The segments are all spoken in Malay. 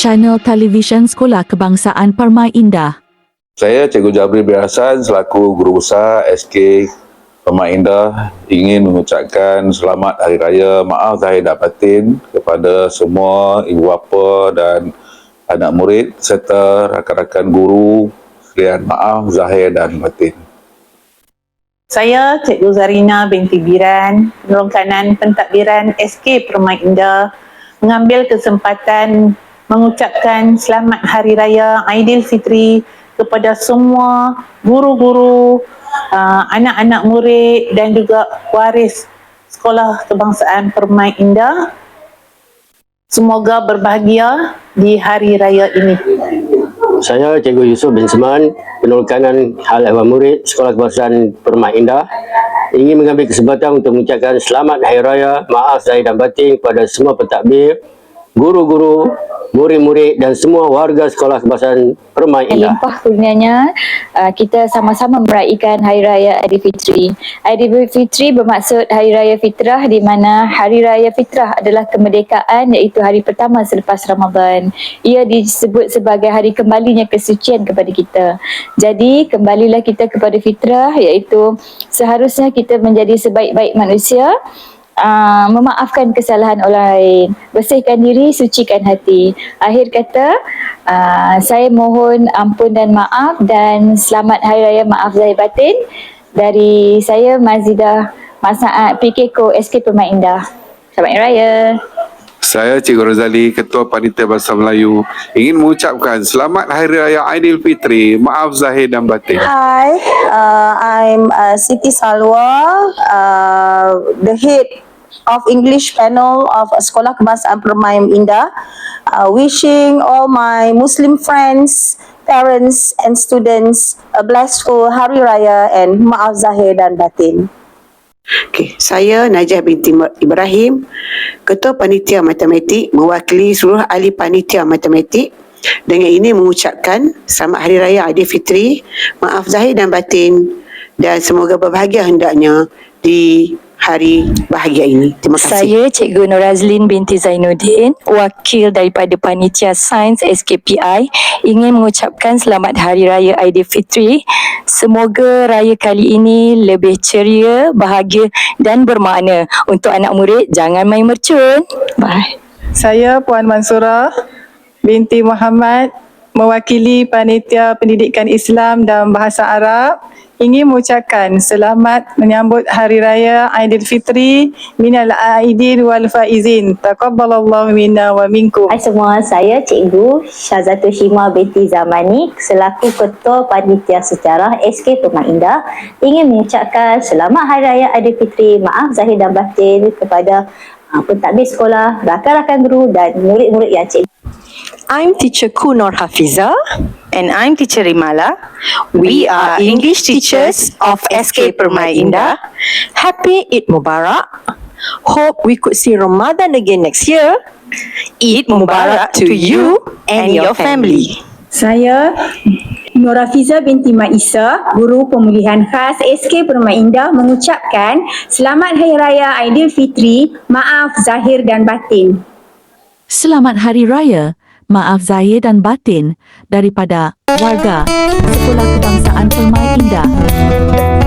channel televisyen Sekolah Kebangsaan Permai Indah. Saya Cikgu Jabri bin Hassan selaku Guru Besar SK Permai Indah ingin mengucapkan selamat Hari Raya Maaf Zahir dan Batin kepada semua ibu bapa dan anak murid serta rakan-rakan guru sekalian maaf Zahir dan Batin. Saya Cikgu Zarina binti Biran, penolong kanan pentadbiran SK Permai Indah mengambil kesempatan mengucapkan selamat Hari Raya Aidilfitri kepada semua guru-guru, uh, anak-anak murid dan juga waris Sekolah Kebangsaan Permai Indah. Semoga berbahagia di Hari Raya ini. Saya Cikgu Yusuf bin Seman, penolong kanan hal ehwal murid Sekolah Kebangsaan Permai Indah ingin mengambil kesempatan untuk mengucapkan selamat Hari Raya, maaf zahir dan batin kepada semua pentadbir, guru-guru, murid-murid dan semua warga Sekolah Kebangsaan Permai Indah. limpah kurnianya uh, kita sama-sama meraihkan Hari Raya Aidilfitri. Aidilfitri bermaksud Hari Raya Fitrah di mana Hari Raya Fitrah adalah kemerdekaan iaitu hari pertama selepas Ramadan. Ia disebut sebagai hari kembalinya kesucian kepada kita. Jadi kembalilah kita kepada fitrah iaitu seharusnya kita menjadi sebaik-baik manusia uh, memaafkan kesalahan orang lain, bersihkan diri, sucikan hati. Akhir kata, uh, saya mohon ampun dan maaf dan selamat Hari Raya Maaf Zahir Batin dari saya Mazidah Masaat PKKO SK Permai Indah. Selamat Hari Raya. Saya Cikgu Rozali, Ketua Panitia Bahasa Melayu ingin mengucapkan selamat Hari Raya Aidilfitri, maaf Zahir dan Batin. Hi, uh, I'm uh, Siti Salwa, uh, the head of English panel of Sekolah Kebangsaan Permai Indah. Uh, wishing all my Muslim friends, parents and students a blissful Hari Raya and Maaf Zahir dan Batin. Okey, saya Najah binti Ibrahim, Ketua Panitia Matematik mewakili seluruh ahli panitia matematik. Dengan ini mengucapkan Selamat Hari Raya Aidilfitri, maaf zahir dan batin dan semoga berbahagia hendaknya di hari bahagia ini. Terima kasih. Saya Cikgu Norazlin binti Zainuddin, wakil daripada Panitia Sains SKPI, ingin mengucapkan selamat Hari Raya Aidilfitri. Semoga raya kali ini lebih ceria, bahagia dan bermakna. Untuk anak murid, jangan main mercun. Bye. Saya Puan Mansura binti Muhammad mewakili Panitia Pendidikan Islam dan Bahasa Arab ingin mengucapkan selamat menyambut Hari Raya Aidilfitri minal aidin wal faizin. Taqabbalallahu minna wa minkum. Hai semua, saya Cikgu Syazatul Shima binti Zamani selaku Ketua Panitia Sejarah SK Permai Indah ingin mengucapkan selamat Hari Raya Aidilfitri, maaf zahir dan batin kepada uh, pentadbir sekolah, rakan-rakan guru dan murid-murid yang cikgu I'm teacher Kunor Hafiza. And I'm teacher Rimala. We are English teachers of SK Permai Indah. Happy Eid Mubarak. Hope we could see Ramadan again next year. Eid Mubarak to you and your family. Saya Norafiza binti Maisa, Guru Pemulihan Khas SK Permai Indah mengucapkan Selamat Hari Raya Aidilfitri, maaf zahir dan batin. Selamat Hari Raya, maaf Zahir dan Batin daripada warga Sekolah Kebangsaan Permai Indah.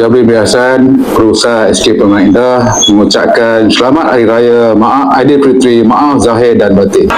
Jabri bin Hassan, Perusahaan SK Permainan Indah mengucapkan Selamat Hari Raya Maaf Aidilfitri Maaf Zahir dan Batin.